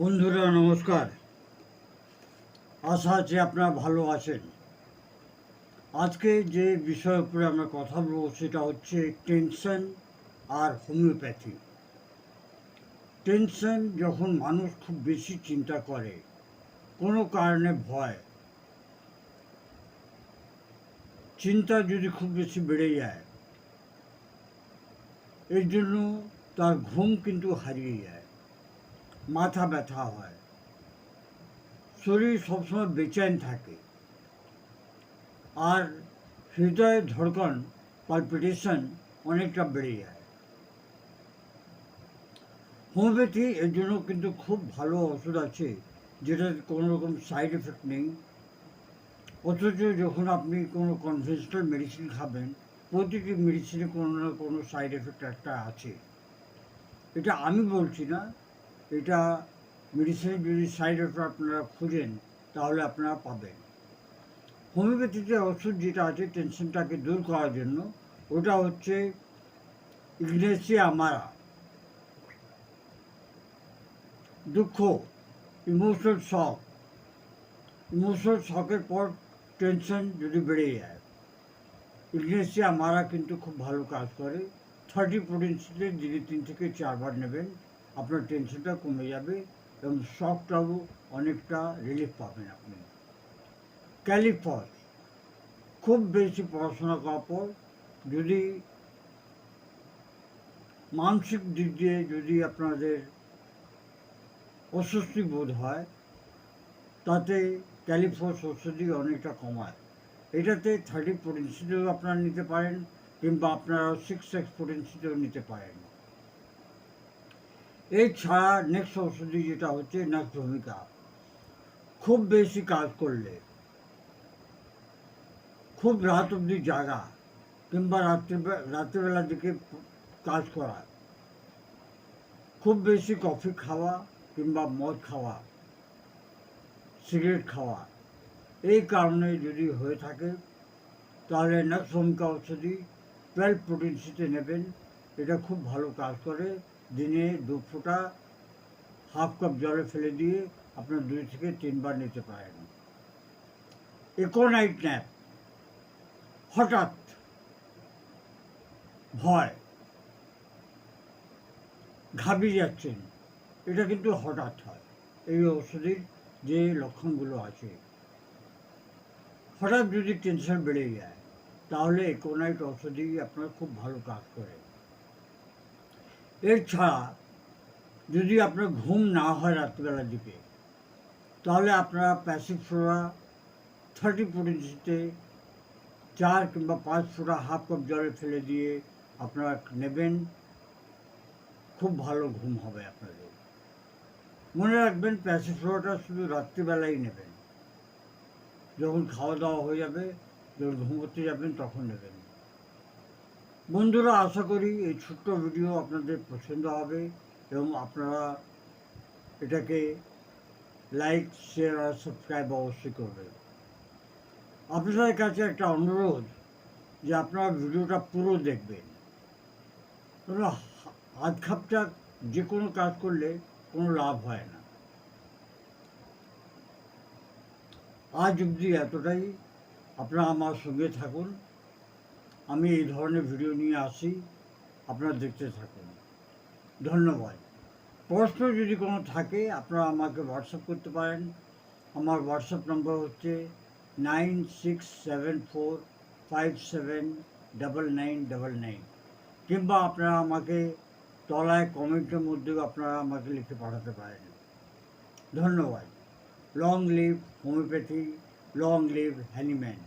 বন্ধুরা, নমস্কার। আশা আছে আপনারা ভালো আছেন। আজকে যে বিষয়ের উপরে আমরা কথা বলব সেটা হচ্ছে টেনশন আর হোমিওপ্যাথি। টেনশন যখন মানুষ খুব বেশি চিন্তা করে, কোনো কারণে ভয়, চিন্তা যদি খুব বেশি বেড়ে যায়, এর জন্য তার ঘুম কিন্তু হারিয়ে যায়। মাথা ব্যথা হয়। শরীর সবসময় বেচেন থাকে। আর হৃদয়ের ধড়কন পালপিটেশন অনেকটা বেড়ে যায়। হোমিওপ্যাথি এর জন্য কিন্তু খুব ভালো ওষুধ আছে যেটার কোনো রকম সাইড এফেক্ট নেই। অথচ যখন আপনি কোনো কনভেনশনাল মেডিসিন খাবেন, প্রতিটি মেডিসিনে কোনো না কোনো সাইড এফেক্ট একটা আছে। এটা আমি বলছি না এটা মেডিসিনের যদি সাইড এফেক্ট আপনারা খুঁজেন, তাহলে আপনারা পাবেন। হোমিওপ্যাথিতে ওষুধ যেটা আছে টেনশনটাকে দূর করার জন্য, ওটা হচ্ছে ইগনেসিয়া আমারা দুঃখ ইমোশনাল শখ ইমোশনাল শখের পর টেনশন যদি বেড়ে যায় ইগনেসিয়া মারা কিন্তু খুব ভালো কাজ করে। থার্টি পোটেন্সিতে দিনে তিন থেকে চারবার নেবেন আপনার টেনশনটা কমে যাবে এবং শকটাও অনেকটা রিলিফ পাবেন আপনি। ক্যালিফস খুব বেশি পড়াশোনা করার পর যদি মানসিক দিক দিয়ে যদি আপনাদের অস্বস্তি বোধ হয়, তাতে ক্যালিফস ওষুধই অনেকটা কমায়। এটাতে থার্টি পোটেন্সিতেও আপনারা নিতে পারেন কিংবা আপনারা সিক্স এক্স পোটেন্সিতেও নিতে পারেন। এছাড়া নেক্সট ওষুধি যেটা হচ্ছে নাক ভূমিকা খুব বেশি কাজ করলে, খুব রাত অবধি জাগা, কিংবা রাত্রি রাত্রিবেলার দিকে কাজ করা, খুব বেশি কফি খাওয়া, কিংবা মদ খাওয়া সিগারেট খাওয়া, এই কারণে যদি হয়ে থাকে, তাহলে নাক ভূমিকা ওষুধি টুয়েলভ প্রোটিনসিতে নেবেন। এটা খুব ভালো কাজ করে। দিনে দু ফোঁটা হাফ কাপ জলে ফেলে দিয়ে আপনার দুই থেকে তিনবার নিতে পারেন একোনাইট ন্যাপ হঠাৎ ভয় ঘাবিয়ে যাচ্ছেন এটা কিন্তু হঠাৎ হয়। এই ওষুধের যে লক্ষণগুলো আছে। হঠাৎ যদি টেনশন বেড়ে যায়, তাহলে একোনাইট ওষুধই আপনার খুব ভালো কাজ করে। এছাড়া যদি আপনার ঘুম না হয় রাত্রিবেলার দিকে, তাহলে আপনারা প্যাসিভ ফ্লোরা থার্টি পোটেন্সিতে চার কিংবা পাঁচ ফোঁটা হাফ কাপ জলে ফেলে দিয়ে আপনারা নেবেন, খুব ভালো ঘুম হবে আপনাদের। মনে রাখবেন প্যাসিভ ফ্লোরাটা শুধু রাত্রিবেলাই নেবেন। যখন খাওয়া দাওয়া হয়ে যাবে, যখন ঘুমোতে যাবেন তখন নেবেন। বন্ধুরা, আশা করি এই ছোট্ট ভিডিও আপনাদের পছন্দ হবে এবং আপনারা এটাকে লাইক, শেয়ার আর সাবস্ক্রাইব অবশ্যই করবেন। আপনাদের কাছে একটা অনুরোধ যে আপনারা ভিডিওটা পুরো দেখবেন। হাত খাপটা যে কোনো কাজ করলে কোনো লাভ হয় না। আজ অবধি এতটাই। আপনারা আমার সঙ্গে থাকুন। আমি এই ধরনের ভিডিও নিয়ে আসি, আপনারা দেখতে থাকুন। ধন্যবাদ। প্রশ্ন যদি কোনো থাকে, আপনারা আমাকে হোয়াটসঅ্যাপ করতে পারেন। আমার হোয়াটসঅ্যাপ নম্বর হচ্ছে nine six seven four five seven double nine double nine কিংবা আপনারা আমাকে তলায় কমেন্টের মধ্যেও আপনারা আমাকে লিখে পাঠাতে পারেন। ধন্যবাদ। Long live homeopathy long live Hahnemann